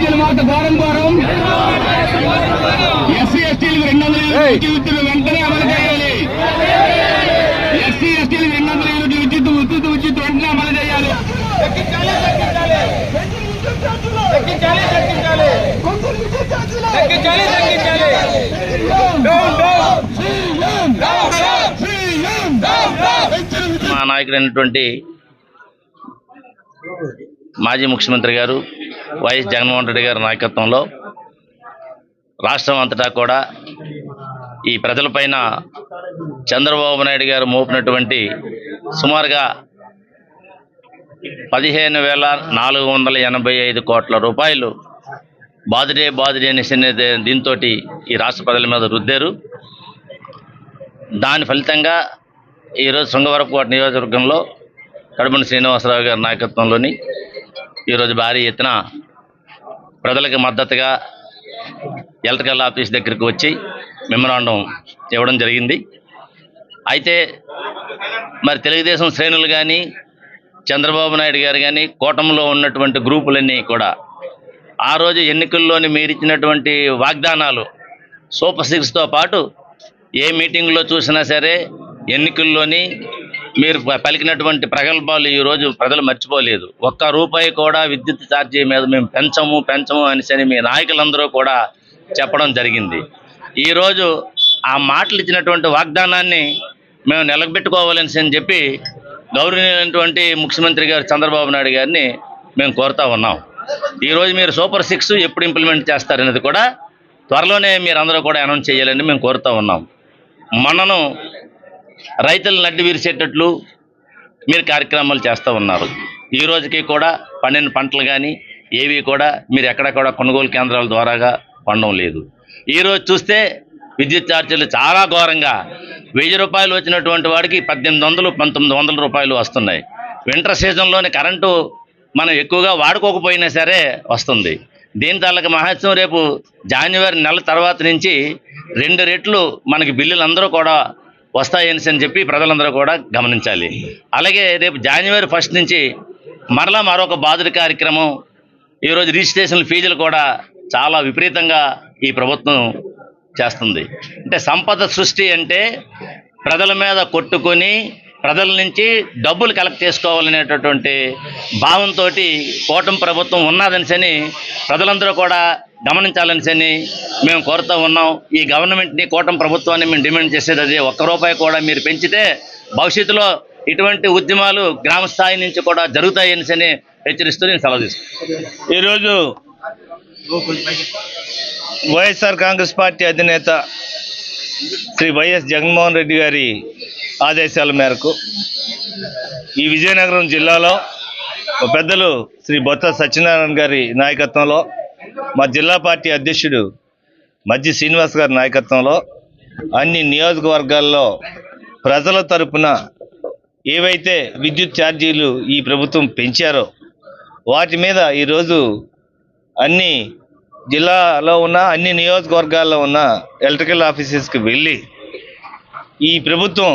ఎస్సీల మాట ఘోరం ఘోరం. ఎస్సీ ఎస్టీలకు రెండు వందల విద్యుత్ వెంటనే అమలు చేయాలి. ఎస్సీ ఎస్టీలకు రెండు వందల యూనిట్ విద్యుత్ విద్యుత్ విద్యుత్ వెంటనే అమలు చేయాలి. మా నాయకుడు అయినటువంటి మాజీ ముఖ్యమంత్రి గారు వైఎస్ జగన్మోహన్ రెడ్డి గారి నాయకత్వంలో రాష్ట్రం అంతటా కూడా ఈ ప్రజలపైన చంద్రబాబు నాయుడు గారు మోపినటువంటి సుమారుగా పదిహేను వేల నాలుగు వందల ఎనభై ఐదు కోట్ల రూపాయలు బాధిడే బాదుడే అనే దీంతో ఈ రాష్ట్ర ప్రజల మీద రుద్దారు. దాని ఫలితంగా ఈరోజు శృంగవరపు నియోజకవర్గంలో కడుమని శ్రీనివాసరావు గారి నాయకత్వంలోని ఈరోజు భారీ ఎత్తున ప్రజలకు మద్దతుగా ఎలక్ట్రికల్ ఆఫీస్ దగ్గరికి వచ్చి మెమరాండం ఇవ్వడం జరిగింది. అయితే మరి తెలుగుదేశం శ్రేణులు కానీ చంద్రబాబు నాయుడు గారు కానీ కూటమిలో ఉన్నటువంటి గ్రూపులన్నీ కూడా ఆ రోజు ఎన్నికల్లోని మీరు ఇచ్చినటువంటి వాగ్దానాలు సూపర్ సిక్స్తో పాటు ఏ మీటింగ్లో చూసినా సరే ఎన్నికల్లోని మీరు పలికినటువంటి ప్రగల్భాలు ఈరోజు ప్రజలు మర్చిపోలేదు. ఒక్క రూపాయి కూడా విద్యుత్ ఛార్జీ మీద మేము పెంచము పెంచము అనేసి మీ నాయకులందరూ కూడా చెప్పడం జరిగింది. ఈరోజు ఆ మాటలు ఇచ్చినటువంటి వాగ్దానాన్ని మేము నిలబెట్టుకోవాలని అని చెప్పి గౌరవనీయమైనటువంటి ముఖ్యమంత్రి గారు చంద్రబాబు నాయుడు గారిని మేము కోరుతా ఉన్నాం. ఈరోజు మీరు సూపర్ సిక్స్ ఎప్పుడు ఇంప్లిమెంట్ చేస్తారనేది కూడా త్వరలోనే మీరు అందరూ కూడా అనౌన్స్ చేయాలని మేము కోరుతా ఉన్నాం. మనను రైతులు నడ్డి విరిసేటట్లు మీరు కార్యక్రమాలు చేస్తూ ఉన్నారు. ఈ రోజుకి కూడా పండిన పంటలు కానీ ఏవి కూడా మీరు ఎక్కడ కూడా కొనుగోలు కేంద్రాల ద్వారాగా పండడం లేదు. ఈరోజు చూస్తే విద్యుత్ ఛార్జీలు చాలా ఘోరంగా. వెయ్యి రూపాయలు వచ్చినటువంటి వాడికి పద్దెనిమిది వందలు పంతొమ్మిది వందల రూపాయలు వస్తున్నాయి. వింటర్ సీజన్లోని కరెంటు మనం ఎక్కువగా వాడుకోకపోయినా సరే వస్తుంది. దీని తాలూకు మహత్యం రేపు జాన్యువరి నెల తర్వాత నుంచి రెండు రెట్లు మనకి బిల్లులు అందరూ కూడా వస్తాయని అని చెప్పి ప్రజలందరూ కూడా గమనించాలి. అలాగే రేపు జనవరి ఫస్ట్ నుంచి మరలా మరొక బాధుడి కార్యక్రమం ఈరోజు రిజిస్ట్రేషన్ ఫీజులు కూడా చాలా విపరీతంగా ఈ ప్రభుత్వం చేస్తుంది. అంటే సంపద సృష్టి అంటే ప్రజల మీద కొట్టుకొని ప్రజల నుంచి డబ్బులు కలెక్ట్ చేసుకోవాలనేటటువంటి భావంతో కూటమి ప్రభుత్వం ఉన్నదనిసని ప్రజలందరూ కూడా గమనించాలని మేము కోరుతూ ఉన్నాం. ఈ గవర్నమెంట్ని కూటమి ప్రభుత్వాన్ని మేము డిమాండ్ చేసేది అదే. ఒక్క రూపాయి కూడా మీరు పెంచితే భవిష్యత్తులో ఇటువంటి ఉద్యమాలు గ్రామ స్థాయి నుంచి కూడా జరుగుతాయని హెచ్చరిస్తూ నేను సెలవు తీసుకున్నాను ఈరోజు వైఎస్ఆర్ కాంగ్రెస్ పార్టీ అధినేత శ్రీ వైఎస్ జగన్మోహన్ రెడ్డి గారి ఆదేశాల మేరకు ఈ విజయనగరం జిల్లాలో పెద్దలు శ్రీ బొత్స సత్యనారాయణ గారి నాయకత్వంలో మా జిల్లా పార్టీ అధ్యక్షుడు మజ్జి శ్రీనివాస్ గారి నాయకత్వంలో అన్ని నియోజకవర్గాల్లో ప్రజల తరపున ఏవైతే విద్యుత్ ఛార్జీలు ఈ ప్రభుత్వం పెంచారో వాటి మీద ఈరోజు అన్ని జిల్లాలో ఉన్న అన్ని నియోజకవర్గాల్లో ఉన్న ఎలక్ట్రికల్ ఆఫీసెస్కి వెళ్ళి ఈ ప్రభుత్వం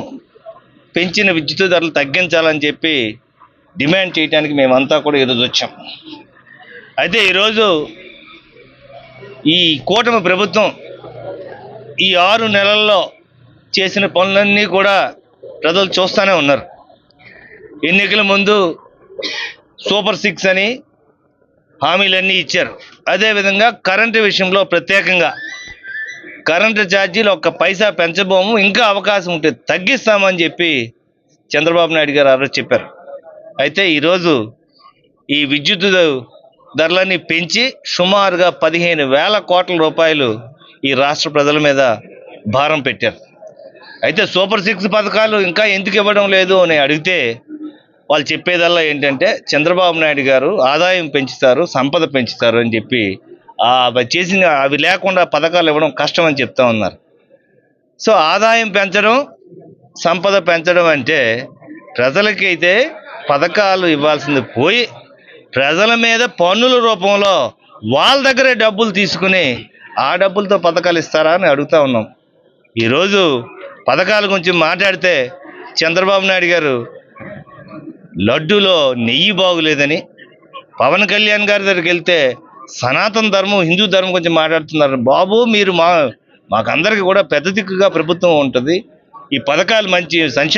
పెంచిన విద్యుత్ ధరలు తగ్గించాలని చెప్పి డిమాండ్ చేయడానికి మేమంతా కూడా ఈరోజు వచ్చాం. అయితే ఈరోజు ఈ కూటమి ప్రభుత్వం ఈ ఆరు నెలల్లో చేసిన పనులన్నీ కూడా ప్రజలు చూస్తూనే ఉన్నారు. ఎన్నికల ముందు సూపర్ సిక్స్ అని హామీలన్నీ ఇచ్చారు. అదేవిధంగా కరెంటు విషయంలో ప్రత్యేకంగా కరెంటు ఛార్జీలు ఒక్క పైసా పెంచబోము ఇంకా అవకాశం ఉంటే తగ్గిస్తామని చెప్పి చంద్రబాబు నాయుడు గారు ఆ చెప్పారు. అయితే ఈరోజు ఈ విద్యుత్ ధరలన్నీ పెంచి సుమారుగా పదిహేను వేల కోట్ల రూపాయలు ఈ రాష్ట్ర ప్రజల మీద భారం పెట్టారు. అయితే సూపర్ సిక్స్ పథకాలు ఇంకా ఎందుకు ఇవ్వడం లేదు అని అడిగితే వాళ్ళు చెప్పేదల్లా ఏంటంటే చంద్రబాబు నాయుడు గారు ఆదాయం పెంచుతారు సంపద పెంచుతారు అని చెప్పి అవి చేసిన అవి లేకుండా పథకాలు ఇవ్వడం కష్టం అని చెప్తా ఉన్నారు. సో ఆదాయం పెంచడం సంపద పెంచడం అంటే ప్రజలకైతే పథకాలు ఇవ్వాల్సింది పోయి ప్రజల మీద పన్నుల రూపంలో వాళ్ళ దగ్గరే డబ్బులు తీసుకుని ఆ డబ్బులతో పథకాలు ఇస్తారా అని అడుగుతా ఉన్నాం. ఈరోజు పథకాల గురించి మాట్లాడితే చంద్రబాబు నాయుడు గారు లడ్డూలో నెయ్యి బాగులేదని పవన్ కళ్యాణ్ గారి దగ్గరికి వెళ్తే సనాతన ధర్మం హిందూ ధర్మం గురించి మాట్లాడుతున్నారు. బాబు మీరు మా మాకందరికి కూడా పెద్ద దిక్కుగా ప్రభుత్వం ఉంటుంది. ఈ పథకాలు మంచి సంక్షేమ